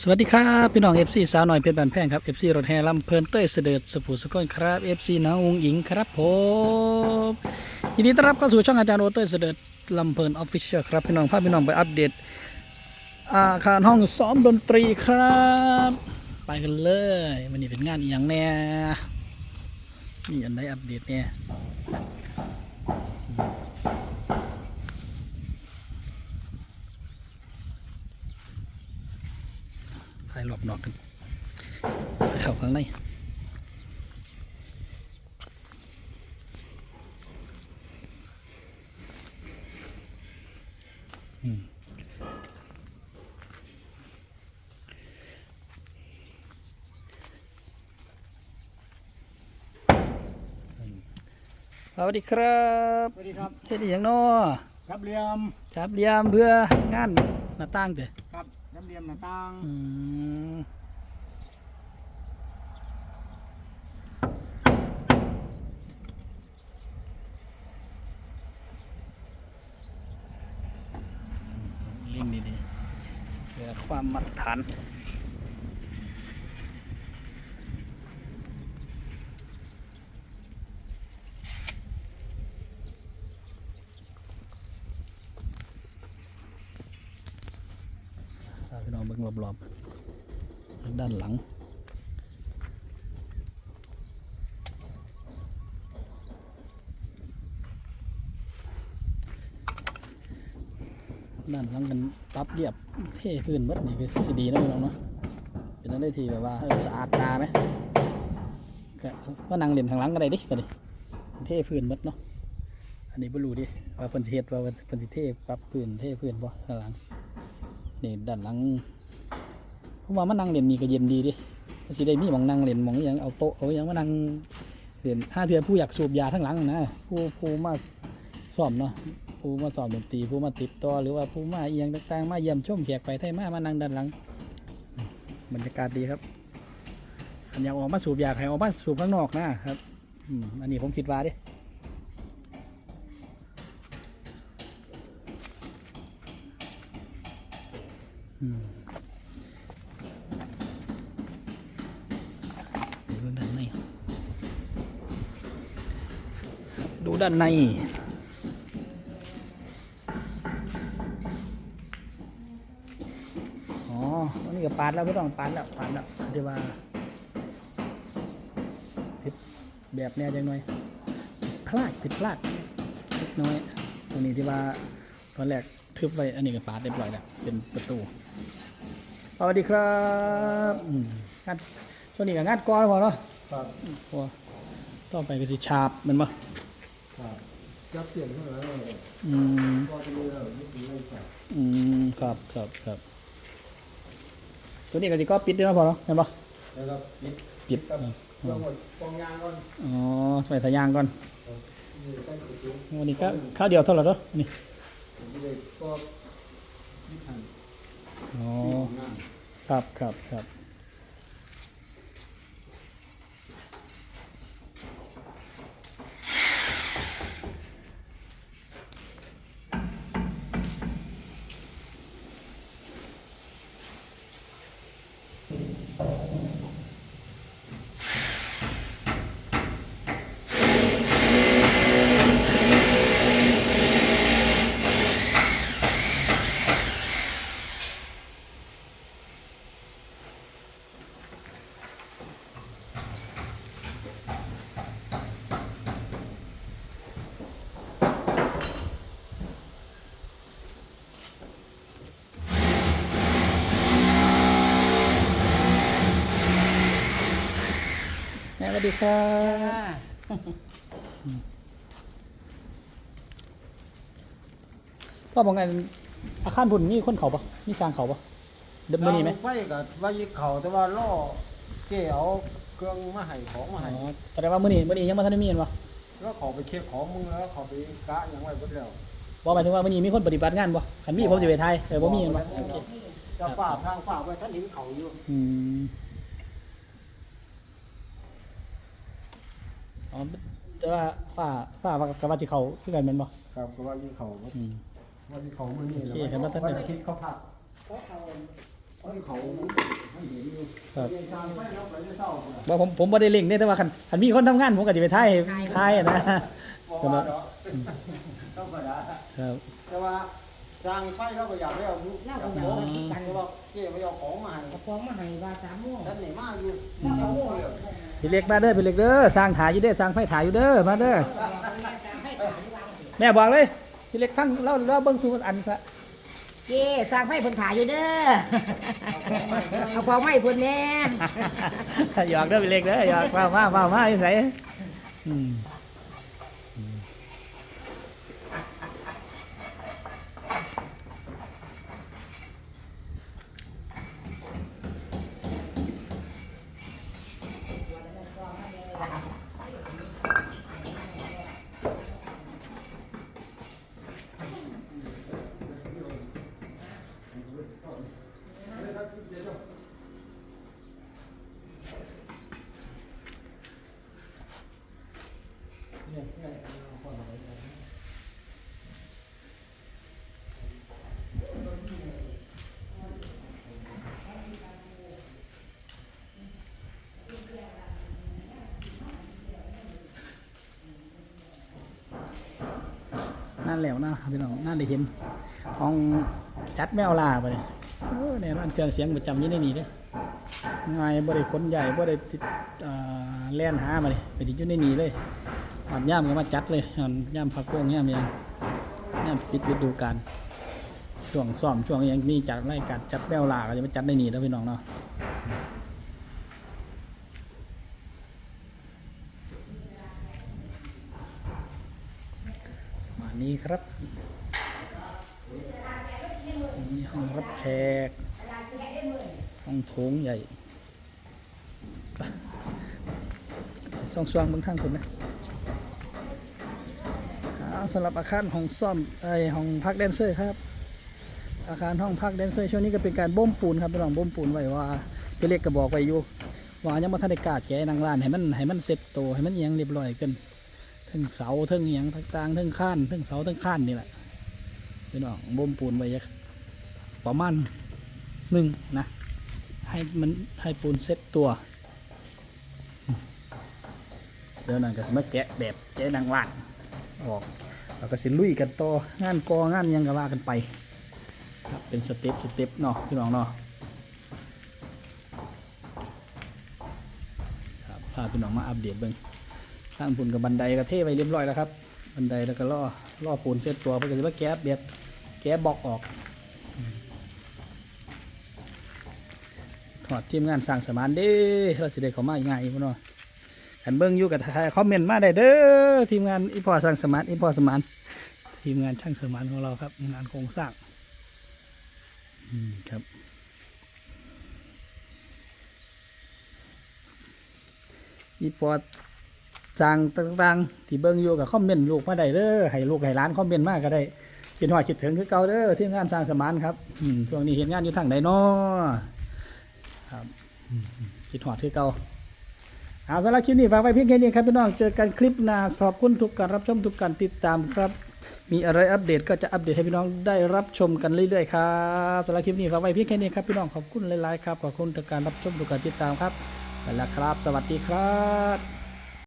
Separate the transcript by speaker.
Speaker 1: สวัสดีครับพี่น้อง FC สาวหน่อยเพชรบานแพงครับ FC รถแห่ลำเพลินเต้ยเสด็จสุภูสุกนครับ FC น้ององหญิงครับผมยินดีต้อนรับเข้าสู่ช่องอาจารย์โอเต้ยเสด็จลำเพลินออฟฟิเชียลครับพี่น้องพาพี่น้องไปอัปเดตอาคารห้องซ้อมดนตรีครับ ไปกันเลยวันนี้เป็นงานอหย่างแน่นี่อันไหนอัปเดตเนี่ย ไปหลบนอกกันไปเข้าข้างในอืมสวัสดีครับ
Speaker 2: สวัสดีครับ
Speaker 1: เฮ็ดอหย่างน้อ
Speaker 2: รับเหลี่ยม
Speaker 1: จับเหลี่ยมเพื่องานหน้าต่างเด้อ
Speaker 2: ค รับรับเหลี่ยมหน้าต่าง
Speaker 1: อืมลิงดีๆเพื่อความมาตรฐาน พี่น้องเบิ่งรอบๆด้านหลัง ด้านหลังกันปรับเรียบเท่พื้นเบัดนี่คือสิดีนะพี่น้องเนาะเป็นอะไรที่แบบว่าสะอาดตาไหมก็ว่านั่งเล่นทางหลังก็ได้ดิก็ดิเท่พื้นเบัดเนาะอันนี้บ่รู้ดิว่าเพิ่นเฮ็ดว่าเพิ่นสิเท่ปรับพื้นเท่พื้นบ่ข้างหลัง นี่ด้านหลังผมว่ามันนั่งเล่นนี่ก็เย็นดีดิมันสิได้มีหมองนั่งเล่นหมองอหยังเอาโต๊ะเอาอหยังมานั่งเล่นห้าเทือผู้อยากสูบยาทั้งหลังนะผู้ผู้มาซ้อมเนาะผู้มาสอบดนตรีผู้มาติดต่อหรือว่าผู้มาเอียงต่างๆมาเยี่ยมชมแขกไปไทยมามานั่งด้านหลังบรรยากาศดีครับอันอยากออกมาสูบอยากให้ออกมาสูบข้างนอกนะครับอันนี้ผมคิดว่าดิ ดูด้านใน ดูด้านในอ๋ออันนี้ก็ปาดแล้วไม่ต้องปาดแล้วปาดแล้วเดี๋ยวว่าผิดแบบแน่จังหน่อยพลาดผิดพลาดเล็กน้อยตรงนี้ที่ว่าตอนแรกทึบไว้อันนี้ก็ปาดเรียบร้อยแล้วเป็นประตู วัสดีครับอืมงานช่วงนี้ก็งานก้อนพอเนาะ
Speaker 2: ครับ
Speaker 1: พอต่อไปก็สิฉาบแมันบ่
Speaker 2: ครับจับเสียงเท่าไหร่เลย
Speaker 1: อืม
Speaker 2: ก็จะมีอะไรไม่ถึงอะไรใส่
Speaker 1: อืมครับครับครับตัวนี้ก็สิก็ปิดได้เนาะพอเนาะเห็นบ่
Speaker 2: แล้วก็ปิด
Speaker 1: ปิด
Speaker 2: กับ
Speaker 1: อืม
Speaker 2: เครื่องหมดกองยางก่อน
Speaker 1: อ๋อใส่ทะยางก่อน
Speaker 2: นี่ใต้ประตู
Speaker 1: วันนี้ก็ข้าวเดียวเท่าไหร่เนาะนี่
Speaker 2: ผมเลยก็ยึดหัน
Speaker 1: อ๋อ ครับครับครับ วัสดีครับพ่อบอกไงอาคารบุญมีคนเขาปะมีสร้างเขาปะเดิมมือนี้ไหม
Speaker 2: ไฟกับว่ายึดเข่าแต่ว่าล่อเกี่ยวเครื่องมาให้ของมา
Speaker 1: อ๋
Speaker 2: ให้
Speaker 1: อแสดงว่ามือนี้มือนี้ยังไม่ทันได้มีเห็นปะ
Speaker 2: แล้วขอไปเช็คของมึงแล้วขอไปกะอย่างไว้หมดแล้ว
Speaker 1: บอกหมายถึงว่ามือนี้มีคนปฏิบัติงานปะขันมีผมจะไปไทยเออบ่มีเห็นปะโอเค
Speaker 2: จะฝ่าทางฝ่าไว้ท่านเห็นเขาอยู่
Speaker 1: อืม อ๋อแต่ว่าฝ้าฝ้ากับว่าจิเขาคือกันแมันปะ
Speaker 2: ครับก็ว่ายึดเขา
Speaker 1: อืม
Speaker 2: ว่ายึดเขามือนี่แหละ
Speaker 1: โอเคครับแล้วท่าน
Speaker 2: วันอาทิตย์เขาพักไอ้เขาให้เห็นอยู่
Speaker 1: ครับ
Speaker 2: เรียนทางไปแล้วไปไม่เศร้าเลย
Speaker 1: บ่ผมผมบ่ได้เล่งเนี่ยแต่ว่าคันคันมีคนทำงานผมก็จะไปถ่ายถ่ายอะนะ
Speaker 2: บอก
Speaker 1: สำหรั
Speaker 2: ว่า
Speaker 1: บ
Speaker 2: เนาะต้องไปละ
Speaker 1: ครับ
Speaker 2: แต่ว่า ทางไปเราก็อยากได้เอาลูก
Speaker 3: เรา
Speaker 2: อยา
Speaker 3: ก็
Speaker 2: ก
Speaker 3: อยาก
Speaker 2: เอา
Speaker 3: ได้กัน
Speaker 2: แต่ว่าเจ๊ไม่เอาของมาให้
Speaker 3: กระป๋องมาให้ว่าสามโมง
Speaker 2: ท่านไหนมาอยู่
Speaker 3: เรา
Speaker 2: เจ้า
Speaker 3: โม
Speaker 2: โม่
Speaker 3: ง
Speaker 2: เลย
Speaker 1: พี่เล็กมาเด้อพี่เล็กเด้อสร้างถ่ายอยู่เด้อสร้างไฟถ่ายอยู่เด้อมาเด้อแม่บอกเลยพี่เล็กฟังเล่าเล่าเบิ่งสู่อันซะ
Speaker 3: เจ้สร้างไฟเพิ่นถ่ายอยู่เด้อเอาของไม้เพิ่นแน่
Speaker 1: หยอกเด้อพี่เล็กเด้อหยอกมามามามาอยู่ไสอืม Yeah, yeah, yeah. นั่นแหล้วนะพี่น้องนั่นได้เห็นห้องจัดแมวลาไปเลยโอ้แน่นอนเครื่องเสียงประจำยู่ในนี้เด้อง่ายบ่ได้ขนใหญ่บ่ได้ติดเอ่อแล่นหามาเลยไปติดอยู่ในนี้เลยหอดย่ามก็มาจัดเลยหอดย่ามพักโค้งย่ามยังย่ามปิดฤดูกาลช่วงซ้อมช่วงยังมีจัดรายการจัดแมวลาก็จะมาจัดในนี้แล้วพี่น้องเนาะ นี้ครับนี่ห้องรับแขก ห้องโถงใหญ่ส่องสว่างบางทางคนนะอ่าสำหรับอาคารห้องซ่อมไอห้องพักแดนเซอร์ครับ อาคารห้องพักแดนเซอร์ช่วงนี้ก็เป็นการบ่มปูนครับเป็นหลังบ่มปูนไว้ว่าพี่เล็กก็บอกไว้อยู่ว่ายังมาทันได้กล้าแกนางร้านให้มันให้มันเสร็จโตวให้มันเอียงเรียบร้อยกัน ทั้งเสาทั้งเอียงทั้งกลางทั้งข้านทั้งเสาทั้งข้านนี่แหละพี่น้องบ่มปูนไว้ประมาณหนึ่งนะ ให้มันให้ปูนเซ็ตตัวเดี๋ยวนั้นก็สมาแกะแบบแกะนางว่านออกแล้วก็สิลุยกันต่องานกองานยังก็ว่ากันไปครับเป็นสเต็ปสเต็ปเนาะพี่น้องเนาะครับพาพี่น้องมาอัปเดตเบิ่งางปูนกับบันไดก็เทไว้เรียบร้อยแล้วครับ บันไดแล้วก็ล่อล่อปูนเซ็ตตัวเพื่อจะมาแกะแบบแกะบล็อกออกถอดทีมงานสร้างสมานเด้เราสิได้เขามาง่ายพุ่นเนาะขันเบิ่งอยู่กับคอมเมนต์มาได้เด้อทีมงานอีพอสร้างสมานอีพอสมานทีมงานช่างสมานของเราครับ งานโครงสร้างอืมครับอีพอ สร้างต่างๆ ที่เบิ่งอยู่กับคอมเมนต์ลูกมาได้เด้อให้ลูกให้หล้านคอมเมนต์มาก็ได้คิดหอยคิดถึงคือเก่าเด้อทีมงานสร้างสมานครับช่วงนี้เห็นงานอยู่ทางใดเนาะครับคิดหอดที่เก่าเอาสำหรับคลิปนี้ฝากไว้เพียงแค่นี้ครับพี่น้องเจอกันคลิปหน้าขอบคุณทุกการรับชมทุกการติดตามครับ มีอะไรอัปเดตก็จะอัปเดตให้พี่น้องได้รับชมกันเรื่อยๆครับสำหรับคลิปนี้ฝากไว้เพียงแค่นี้ครับพี่น้องขอบคุณหลายๆครับขอบคุณทุกการรับชมทุกการติดตามครับไปแล้วครับ สวัสดีครับ